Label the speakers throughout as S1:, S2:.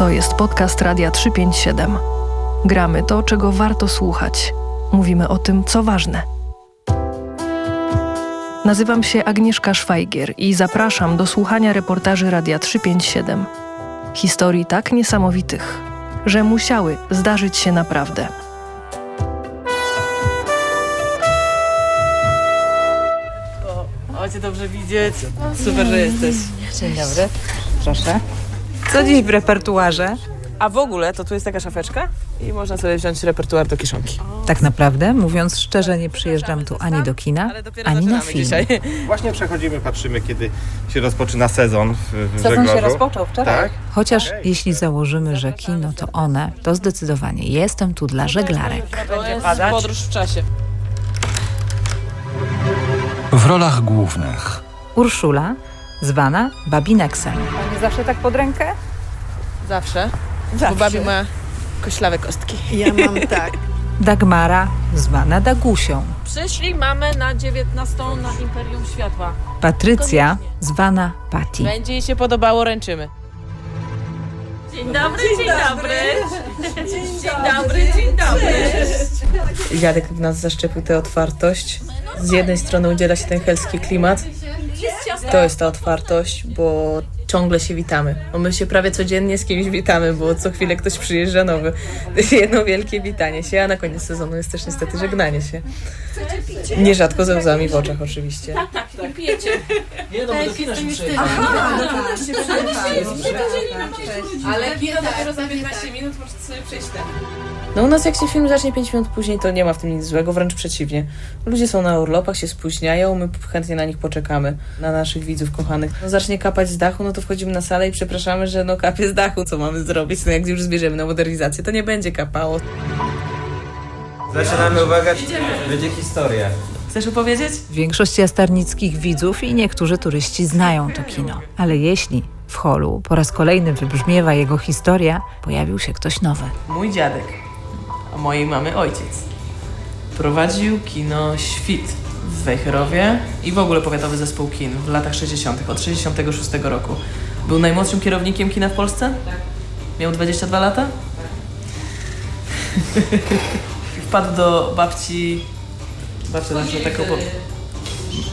S1: To jest podcast Radia 357. Gramy to, czego warto słuchać. Mówimy o tym, co ważne. Nazywam się Agnieszka Szwajgier i zapraszam do słuchania reportaży Radia 357. Historii tak niesamowitych, że musiały zdarzyć się naprawdę.
S2: O, cię dobrze widzieć. Super, że jesteś.
S3: Dzień dobry, proszę. Co dziś w repertuarze?
S2: A w ogóle to tu jest taka szafeczka i można sobie wziąć repertuar do kieszonki.
S3: Tak naprawdę, mówiąc szczerze, nie przyjeżdżam tu ani do kina,
S2: Ale dopiero
S3: ani na
S2: zaczynamy
S3: film.
S2: dzisiaj.
S4: Właśnie przechodzimy, patrzymy, kiedy się rozpoczyna sezon w, w
S3: Sezon się rozpoczął wczoraj.
S4: Tak?
S3: Chociaż jeśli założymy, że kino to one, to zdecydowanie jestem tu dla żeglarek.
S2: To jest podróż w czasie.
S5: W rolach głównych
S3: Urszula, zwana Babineksem. Pani zawsze tak pod rękę?
S2: Zawsze. Bo babi ma koślawe kostki.
S6: Ja mam tak.
S3: Dagmara, zwana Dagusią.
S7: Przyszli mamy na 19 na Imperium Światła.
S3: Patrycja, zwana Patti.
S2: Będzie jej się podobało, ręczymy.
S7: Dzień dobry, dzień dobry. Dzień dobry, dzień dobry.
S2: Dziadek w nas zaszczepił tę otwartość. Z jednej strony udziela się ten helski klimat. To jest ta otwartość, bo ciągle się witamy. Bo my się prawie codziennie z kimś witamy, bo co chwilę ktoś przyjeżdża nowy. To jest jedno wielkie witanie się, a na koniec sezonu jest też niestety żegnanie się. Nierzadko ze łzami w oczach oczywiście.
S7: Pijecie.
S2: Ale kino dopiero za 15 minut możecie sobie przejść tam. No u nas jak się film zacznie 5 minut później, to nie ma w tym nic złego, wręcz przeciwnie. Ludzie są na urlopach, się spóźniają, my chętnie na nich poczekamy, na naszych widzów kochanych. No zacznie kapać z dachu, no to wchodzimy na salę i przepraszamy, że no kapie z dachu, co mamy zrobić? No jak już zbierzemy na modernizację, to nie będzie kapało.
S4: Zaczynamy, uwaga, będzie historia.
S2: Chcesz opowiedzieć?
S3: Większość jastarnickich widzów i niektórzy turyści znają to kino. Ale jeśli w holu po raz kolejny wybrzmiewa jego historia, pojawił się ktoś nowy.
S2: Mój dziadek, mojej mamy ojciec, prowadził kino Świt w Wejherowie i w ogóle powiatowy zespół kin w latach 60., od 66 roku. Był najmłodszym kierownikiem kina w Polsce? Tak. Miał 22 lata? I Wpadł do babci, babcia zawsze taką... Po...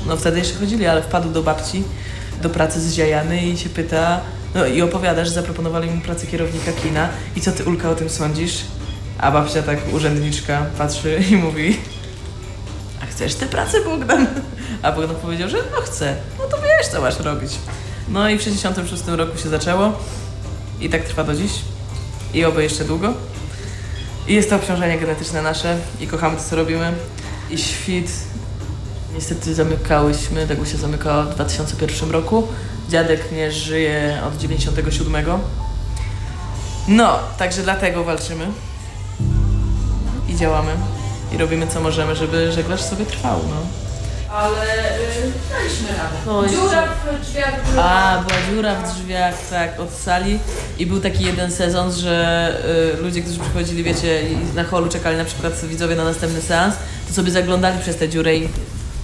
S2: No wtedy jeszcze chodzili, ale wpadł do babci do pracy z Ziajany i się pyta, no i opowiada, że zaproponowali mu pracę kierownika kina i co ty Ulka o tym sądzisz? A babcia tak urzędniczka patrzy i mówi, a chcesz tę pracę Bogdan? A Bogdan powiedział, że no chcę, no to wiesz co masz robić. No i w 66 roku się zaczęło i tak trwa do dziś i oby jeszcze długo. I jest to obciążenie genetyczne nasze i kochamy to co robimy. I świt Niestety zamykałyśmy, Dagu się zamykała w 2001 roku. Dziadek nie żyje od 97. No, także dlatego walczymy. I działamy. I robimy co możemy, żeby żeglarz sobie trwał, no. Ale y, daliśmy radę. No, dziura w drzwiach A, była dziura w drzwiach, tak, od sali. I był taki jeden sezon, że y, ludzie, którzy przychodzili, wiecie, i na holu czekali na przykład widzowie na następny seans, to sobie zaglądali przez tę dziurę i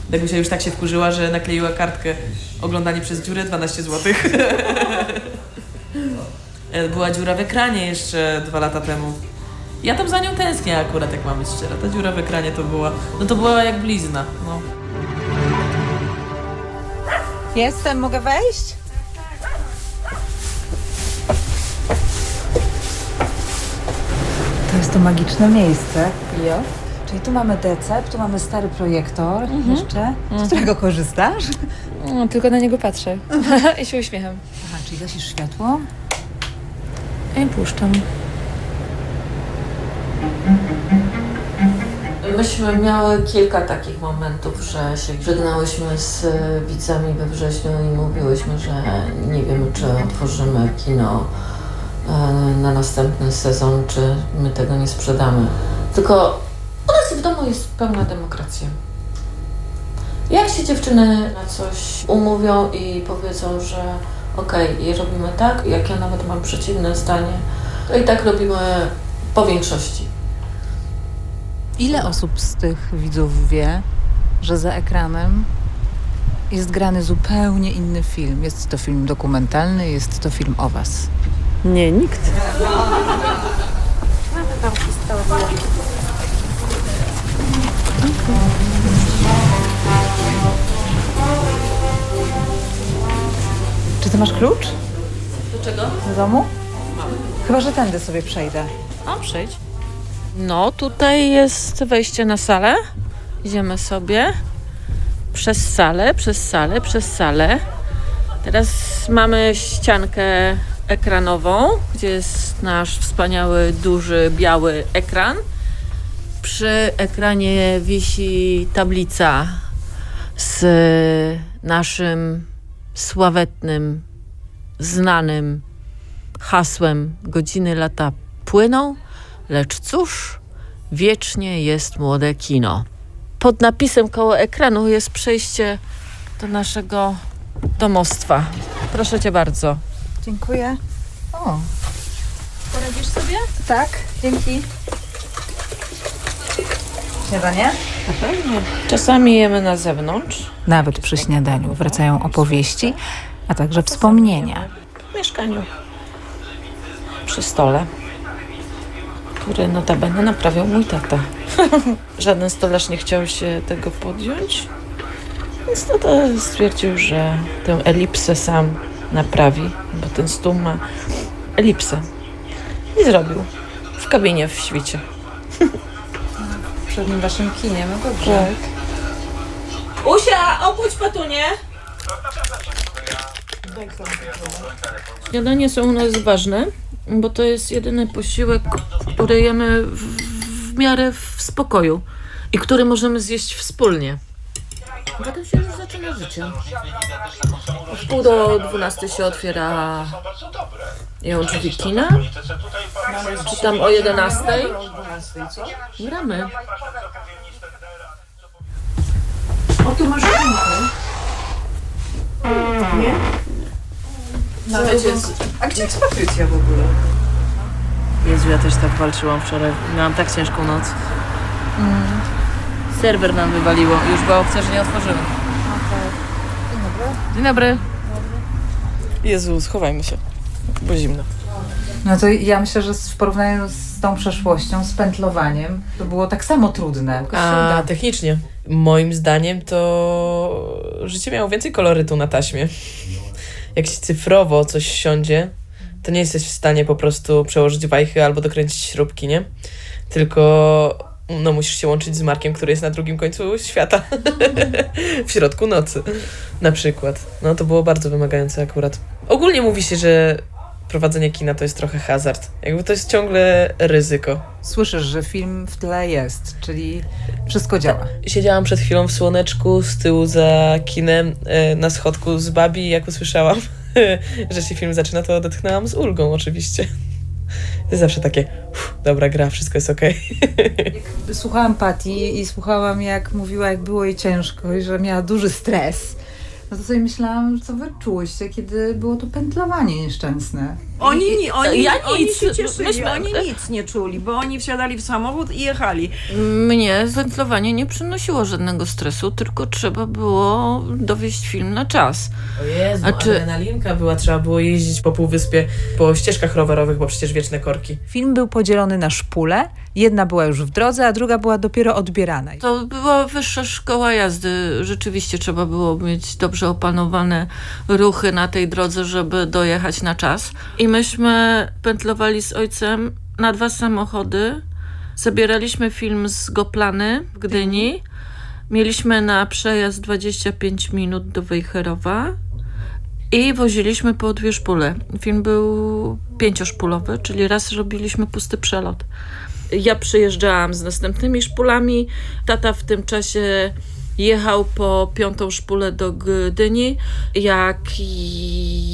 S2: Dagusia już tak się wkurzyła, że nakleiła kartkę oglądanie przez dziurę 12 zł. Była dziura w ekranie jeszcze dwa lata temu. Ja tam za nią tęsknię akurat, jak mam być szczera. Ta dziura w ekranie to była, no to była jak blizna, no.
S3: Jestem, mogę wejść? To jest to magiczne miejsce. Jo. Czyli tu mamy decep, tu mamy stary projektor jeszcze, z którego korzystasz?
S7: No, tylko na niego patrzę i się uśmiecham.
S3: Aha, czyli gasisz światło?
S7: I puszczam.
S8: Myśmy miały kilka takich momentów, że się żegnałyśmy z widzami we wrześniu i mówiłyśmy, że nie wiemy, czy otworzymy kino e, na następny sezon, czy my tego nie sprzedamy. Tylko u nas w domu jest pełna demokracja. Jak się dziewczyny na coś umówią i powiedzą, że okej, i robimy tak, jak ja nawet mam przeciwne zdanie, to i tak robimy po większości.
S3: Ile osób z tych widzów wie, że za ekranem jest grany zupełnie inny film? Jest to film dokumentalny, jest to film o Was.
S7: Nie, nikt.
S3: Czy ty masz klucz
S9: Do czego?
S3: do domu? Chyba, że tędy sobie przejdę.
S7: A, przejdź. No, tutaj jest wejście na salę. Idziemy sobie przez salę, przez salę, przez salę. Teraz mamy ściankę ekranową, gdzie jest nasz wspaniały, duży, biały ekran. Przy ekranie wisi tablica z naszym sławetnym, znanym hasłem godziny lata płyną, lecz cóż, wiecznie jest młode kino. Pod napisem koło ekranu jest przejście do naszego domostwa. Proszę cię bardzo.
S3: Dziękuję. O,
S7: Poradzisz sobie?
S3: tak, dzięki. Śniadanie?
S7: Czasami jemy na zewnątrz,
S3: Nawet przy śniadaniu wracają opowieści, a także wspomnienia.
S7: w mieszkaniu, przy stole, który notabene naprawiał mój tata. Żaden stolarz nie chciał się tego podjąć, więc tata stwierdził, że tę elipsę sam naprawi, bo ten stół ma elipsę. I zrobił. W kabinie w świcie.
S3: W przednim waszym kinie, no dobrze.
S7: Usia, obudź Petunię! Śniadanie są u nas ważne, bo to jest jedyny posiłek, który jemy w, w miarę w spokoju i który możemy zjeść wspólnie. Potem się już zaczyna życie. O wpół do dwunastej się otwiera ją drzwi kina. Czy tam o jedenastej? Gramy. Słuchajcie,
S3: A gdzie jest Patrycja w ogóle?
S9: Jezu, ja też tak walczyłam wczoraj. Miałam tak ciężką noc. Serwer nam wywaliło. Już była opcja, że nie otworzymy. Dzień dobry. Jezu, schowajmy się, bo zimno.
S3: No to ja myślę, że w porównaniu z tą przeszłością, z pętlowaniem, to było tak samo trudne.
S2: A technicznie. Moim zdaniem to życie miało więcej kolorytu na taśmie. Jak się cyfrowo coś siądzie, to nie jesteś w stanie po prostu przełożyć wajchy albo dokręcić śrubki, nie? Tylko no musisz się łączyć z Markiem, który jest na drugim końcu świata. w środku nocy na przykład. No to było bardzo wymagające akurat. Ogólnie mówi się, że prowadzenie kina to jest trochę hazard. Jakby to jest ciągle ryzyko.
S3: Słyszysz, że film w tle jest, czyli wszystko działa.
S2: Siedziałam przed chwilą w słoneczku z tyłu za kinem e, na schodku z babi i jak usłyszałam, że się film zaczyna, to odetchnęłam z ulgą oczywiście. To jest zawsze takie, dobra gra, wszystko jest okej.
S3: Słuchałam Patty i słuchałam, jak mówiła, jak było jej ciężko i że miała duży stres. No to sobie myślałam, co wy czułyście, kiedy było to pętlowanie nieszczęsne.
S10: Oni, ni- oni,
S7: Ja
S10: oni
S7: nic.
S10: się cieszyli,
S7: Myśmy-
S10: oni nic nie czuli, bo oni wsiadali w samochód i jechali.
S7: Mnie wędlowanie nie przynosiło żadnego stresu, tylko trzeba było dowieść film na czas.
S2: O Jezu,
S7: A czy-
S2: adrenalinka była, trzeba było jeździć po półwyspie, po ścieżkach rowerowych, bo przecież wieczne korki.
S3: Film był podzielony na szpule. Jedna była już w drodze, a druga była dopiero odbierana.
S7: To była wyższa szkoła jazdy. Rzeczywiście trzeba było mieć dobrze opanowane ruchy na tej drodze, żeby dojechać na czas. I myśmy pętlowali z ojcem na dwa samochody. Zabieraliśmy film z Goplany w Gdyni. Mieliśmy na przejazd 25 minut do Wejherowa. I woziliśmy po dwie szpule. Film był pięcioszpulowy, czyli raz robiliśmy pusty przelot. Ja przyjeżdżałam z następnymi szpulami. Tata w tym czasie jechał po piątą szpulę do Gdyni. Jak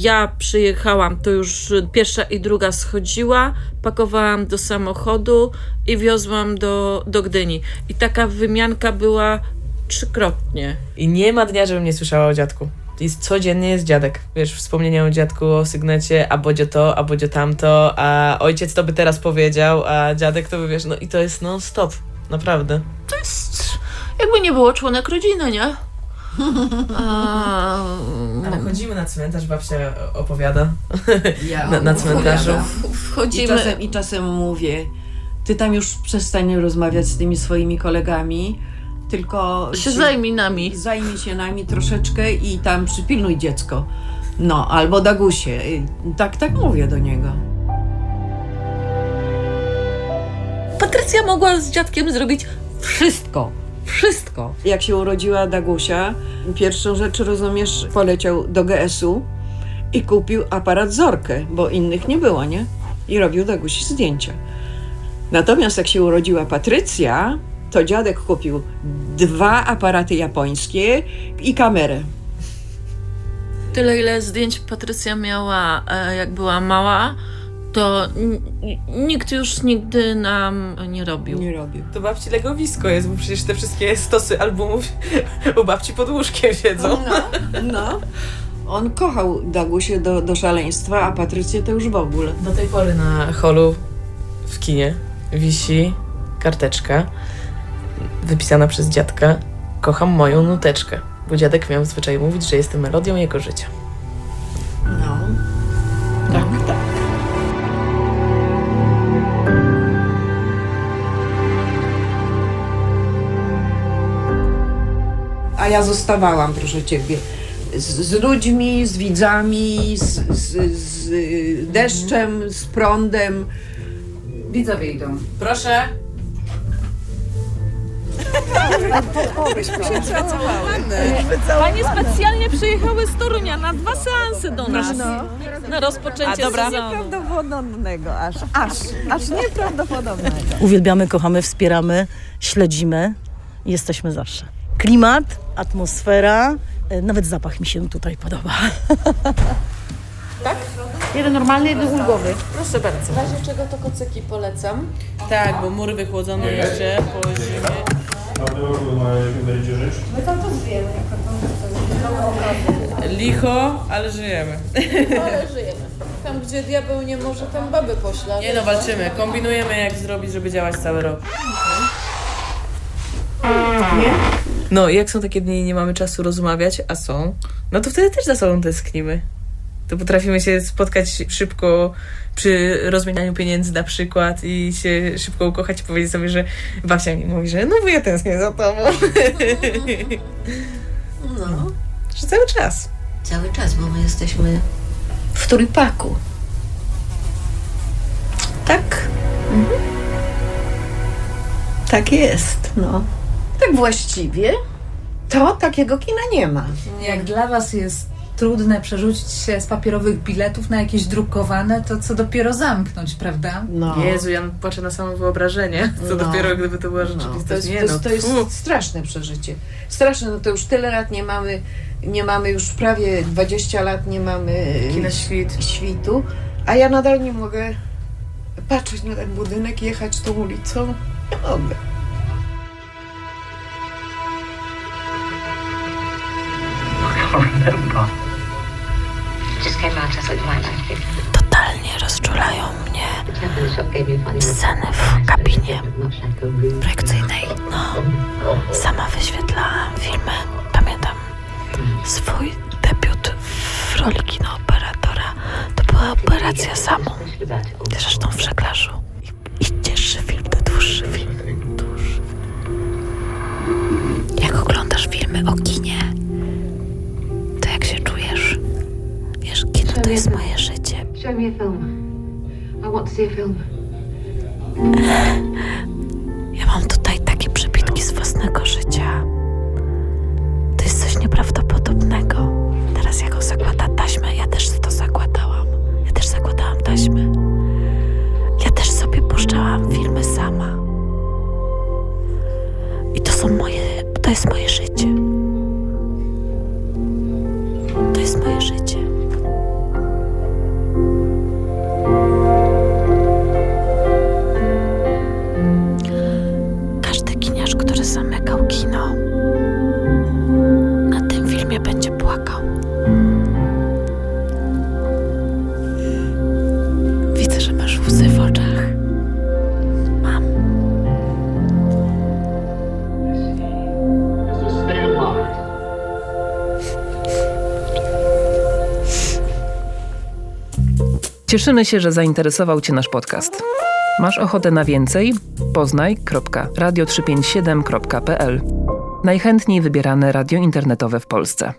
S7: ja przyjechałam, to już pierwsza i druga schodziła, pakowałam do samochodu i wiozłam do, do Gdyni. I taka wymianka była trzykrotnie.
S2: I nie ma dnia, żebym nie słyszała o dziadku. Jest, codziennie jest dziadek. Wiesz, wspomnienia o dziadku, o sygnecie, a bodzio to, a bodzio tamto, a ojciec to by teraz powiedział, a dziadek to by wiesz, no i to jest non stop. Naprawdę.
S7: Jakby nie było członek rodziny, nie? A,
S2: Ale chodzimy na cmentarz, babcia opowiada
S10: Ja
S2: na, na cmentarzu.
S10: I
S7: wchodzimy.
S10: czasem, I czasem mówię, ty tam już przestań rozmawiać z tymi swoimi kolegami, tylko
S7: się zajmij nami.
S10: zajmij się nami troszeczkę i tam przypilnuj dziecko. No, albo Dagusie. Y, Tak, tak mówię do niego.
S7: Patrycja mogła z dziadkiem zrobić wszystko. Wszystko.
S10: Jak się urodziła Dagusia, pierwszą rzecz, rozumiesz, poleciał do GS-u i kupił aparat Zorkę, bo innych nie było, nie? I robił Dagusi zdjęcia. Natomiast jak się urodziła Patrycja, to dziadek kupił dwa aparaty japońskie i kamerę.
S7: Tyle, ile zdjęć Patrycja miała, e, jak była mała, to nikt już nigdy nam nie robił.
S10: Nie robił.
S2: To babci legowisko jest, bo przecież te wszystkie stosy albumów u babci pod łóżkiem siedzą.
S10: No, no. On kochał Dagusię do, do szaleństwa, a Patrycję to już w ogóle.
S2: Do tej pory na holu w kinie wisi karteczka wypisana przez dziadka Kocham moją nuteczkę, bo dziadek miał zwyczaj mówić, że jestem melodią jego życia.
S10: Ja zostawałam, proszę ciebie, z, z ludźmi, z widzami, z, z, z y, deszczem, z prądem.
S3: Widzowie idą.
S2: Proszę.
S7: Panie specjalnie przyjechały z Torunia na dwa seansy do nas. Na rozpoczęcie sezonu.
S11: Nieprawdopodobnego aż, aż, aż nieprawdopodobnego.
S12: Uwielbiamy, kochamy, wspieramy, śledzimy i jesteśmy zawsze. Klimat, atmosfera, e, nawet zapach mi się tutaj podoba.
S7: Jeden normalny, jeden ulgowy. Proszę bardzo. W razie czego to kocyki polecam.
S2: Tak, bo mury wychłodzone jeszcze po zimie. Licho, ale żyjemy.
S7: Ale żyjemy. Tam, gdzie diabeł nie może, tam baby pośla.
S2: Nie no, walczymy. Kombinujemy jak zrobić, żeby działać cały rok. No, jak są takie dni i nie mamy czasu rozmawiać, a są, no to wtedy też za sobą tęsknimy. To potrafimy się spotkać szybko przy rozmienianiu pieniędzy na przykład i się szybko ukochać i powiedzieć sobie, że babcia mi mówi, że no bo ja tęsknię za tobą.
S8: No,
S2: Że cały czas.
S8: cały czas, bo my jesteśmy w trójpaku. Tak. Mhm. Tak jest, no.
S10: Tak właściwie to takiego kina nie ma.
S3: Jak dla was jest trudne przerzucić się z papierowych biletów na jakieś drukowane, to co dopiero zamknąć, prawda?
S10: No.
S2: Jezu, ja płaczę na samo wyobrażenie. Co
S10: No.
S2: dopiero gdyby to była
S10: No,
S2: rzeczywistość.
S10: to jest,
S2: nie
S10: to jest,
S2: no,
S10: to jest straszne przeżycie. Straszne, no to już tyle lat nie mamy, nie mamy już prawie 20 lat nie mamy
S2: Kina świt.
S10: świtu, a ja nadal nie mogę patrzeć na ten budynek, jechać tą ulicą. Nie mogę.
S12: Totalnie rozczulają mnie sceny w kabinie projekcyjnej. No, sama wyświetlałam filmy. Pamiętam swój debiut w roli kinooperatora. To była operacja samą. Zresztą w żeglarzu.
S8: Want to see a film.
S12: łzy w oczach. Mam.
S13: Cieszymy się, że zainteresował Cię nasz podcast. Masz ochotę na więcej? Poznaj.radio357.pl Najchętniej wybierane radio internetowe w Polsce.